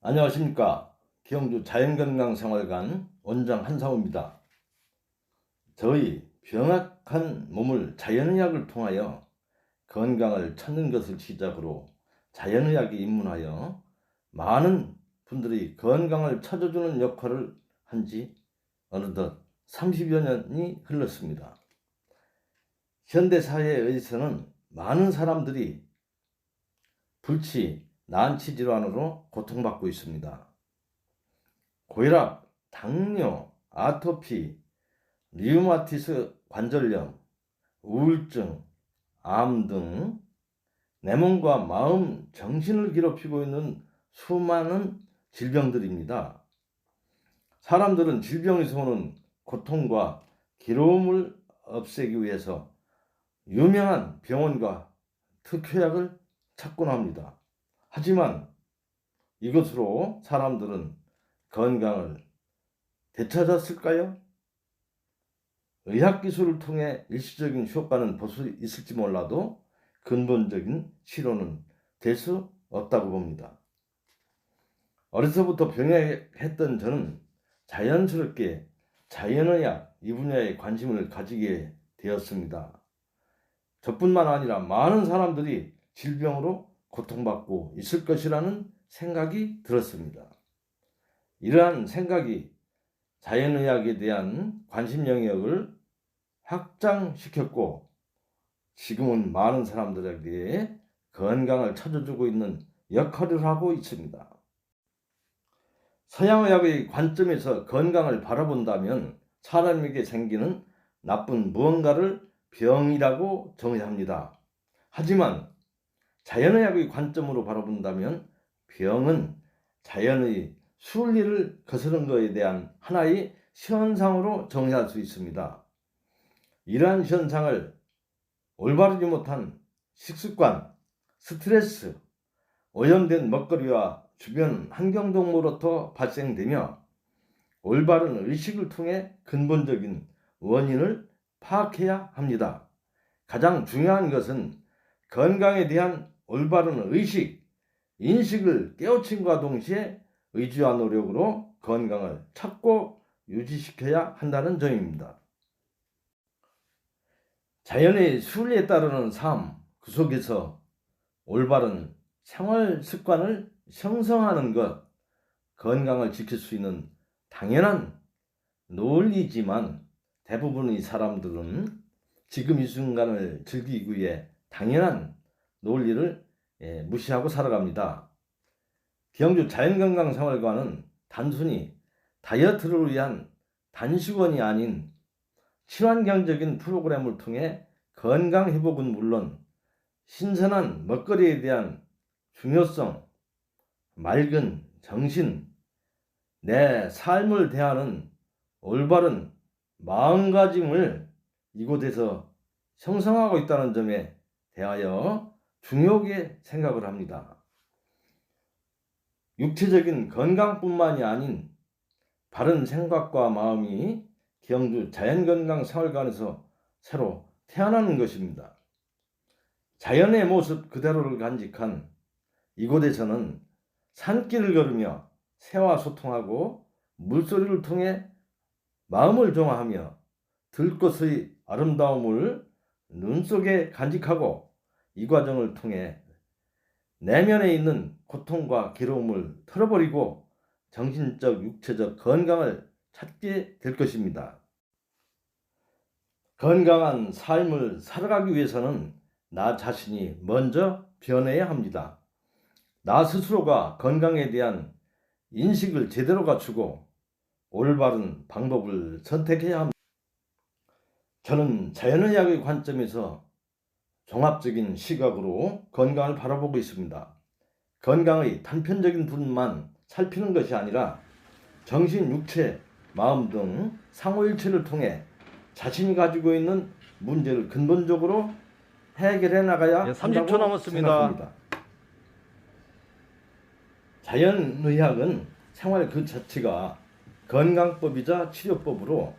안녕하십니까. 경주 자연건강생활관 원장 한상우입니다. 저희 병약한 몸을 자연의학을 통하여 건강을 찾는 것을 시작으로 자연의학에 입문하여 많은 분들이 건강을 찾아주는 역할을 한 지 어느덧 30여 년이 흘렀습니다. 현대사회에서는 많은 사람들이 불치, 난치 질환으로 고통받고 있습니다. 고혈압, 당뇨, 아토피, 리우마티스 관절염, 우울증, 암 등 내 몸과 마음, 정신을 괴롭히고 있는 수많은 질병들입니다. 사람들은 질병에서 오는 고통과 괴로움을 없애기 위해서 유명한 병원과 특효약을 찾곤 합니다. 하지만 이것으로 사람들은 건강을 되찾았을까요? 의학 기술을 통해 일시적인 효과는 볼 수 있을지 몰라도 근본적인 치료는 될 수 없다고 봅니다. 어려서부터 병약했던 저는 자연스럽게 자연의학 이 분야에 관심을 가지게 되었습니다. 저뿐만 아니라 많은 사람들이 질병으로 고통받고 있을 것이라는 생각이 들었습니다. 이러한 생각이 자연의학에 대한 관심 영역을 확장시켰고 지금은 많은 사람들에게 건강을 찾아주고 있는 역할을 하고 있습니다. 서양의학의 관점에서 건강을 바라본다면 사람에게 생기는 나쁜 무언가를 병이라고 정의합니다. 하지만 자연의학의 관점으로 바라본다면 병은 자연의 순리를 거스른 것에 대한 하나의 현상으로 정의할 수 있습니다. 이러한 현상을 올바르지 못한 식습관, 스트레스, 오염된 먹거리와 주변 환경동으로부터 발생되며 올바른 의식을 통해 근본적인 원인을 파악해야 합니다. 가장 중요한 것은 건강에 대한 올바른 의식, 인식을 깨우침과 동시에 의지와 노력으로 건강을 찾고 유지시켜야 한다는 점입니다. 자연의 순리에 따르는 삶, 그 속에서 올바른 생활 습관을 형성하는 것, 건강을 지킬 수 있는 당연한 논리지만 대부분의 사람들은 지금 이 순간을 즐기기 위해 당연한 논리를 예, 무시하고 살아갑니다. 경주 자연건강생활관은 단순히 다이어트를 위한 단식원이 아닌 친환경적인 프로그램을 통해 건강 회복은 물론 신선한 먹거리에 대한 중요성, 맑은 정신, 내 삶을 대하는 올바른 마음가짐을 이곳에서 형성하고 있다는 점에 대하여 중요하게 생각을 합니다. 육체적인 건강뿐만이 아닌 바른 생각과 마음이 경주 자연건강생활관에서 새로 태어나는 것입니다. 자연의 모습 그대로를 간직한 이곳에서는 산길을 걸으며 새와 소통하고 물소리를 통해 마음을 정화하며 들꽃의 아름다움을 눈 속에 간직하고 이 과정을 통해 내면에 있는 고통과 괴로움을 털어버리고 정신적, 육체적 건강을 찾게 될 것입니다. 건강한 삶을 살아가기 위해서는 나 자신이 먼저 변해야 합니다. 나 스스로가 건강에 대한 인식을 제대로 갖추고 올바른 방법을 선택해야 합니다. 저는 자연의학의 관점에서 종합적인 시각으로 건강을 바라보고 있습니다. 건강의 단편적인 부분만 살피는 것이 아니라 정신, 육체, 마음 등 상호일체를 통해 자신이 가지고 있는 문제를 근본적으로 해결해 나가야 예, 30초 한다고 남았습니다. 생각합니다. 자연의학은 생활 그 자체가 건강법이자 치료법으로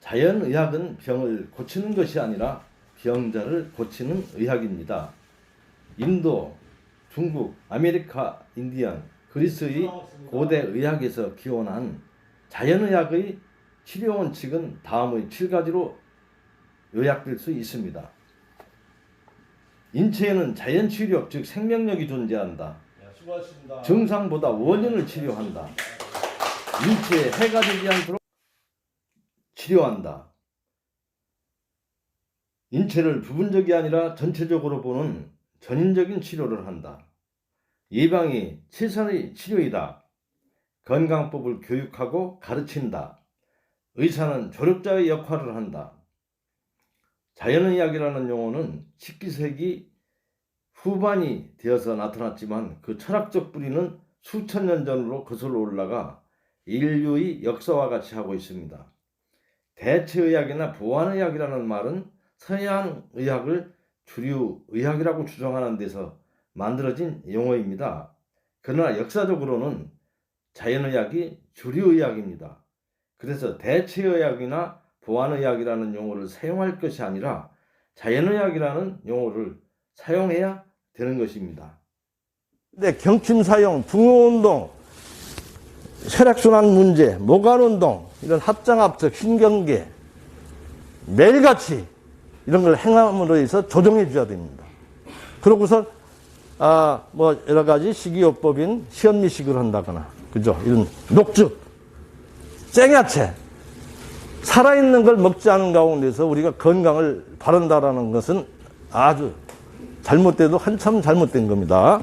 자연의학은 병을 고치는 것이 아니라 병자를 고치는 의학입니다. 인도, 중국, 아메리카, 인디언, 그리스의 고대 의학에서 기원한 자연의학의 치료 원칙은 다음의 7가지로 요약될 수 있습니다. 인체에는 자연 치료력 즉 생명력이 존재한다. 증상보다 원인을 치료한다. 인체에 해가 되지 않도록 치료한다. 인체를 부분적이 아니라 전체적으로 보는 전인적인 치료를 한다. 예방이 최선의 치료이다. 건강법을 교육하고 가르친다. 의사는 조력자의 역할을 한다. 자연의학이라는 용어는 19세기 후반이 되어서 나타났지만 그 철학적 뿌리는 수천 년 전으로 거슬러 올라가 인류의 역사와 같이 하고 있습니다. 대체의학이나 보완의학이라는 말은 서양 의학을 주류 의학이라고 주장하는 데서 만들어진 용어입니다. 그러나 역사적으로는 자연의학이 주류 의학입니다. 그래서 대체의학이나 보완의학이라는 용어를 사용할 것이 아니라 자연의학이라는 용어를 사용해야 되는 것입니다. 근데 경침 사용, 붕어 운동, 혈액순환 문제, 모관 운동, 이런 합장합적, 신경계, 매일같이 이런 걸 행함으로 해서 조정해 줘야 됩니다. 그러고서 아, 뭐 여러 가지 식이요법인 시현미식을 한다거나, 그죠? 이런 녹즙, 생야채, 살아있는 걸 먹지 않은 가운데서 우리가 건강을 바른다라는 것은 아주 잘못돼도 한참 잘못된 겁니다.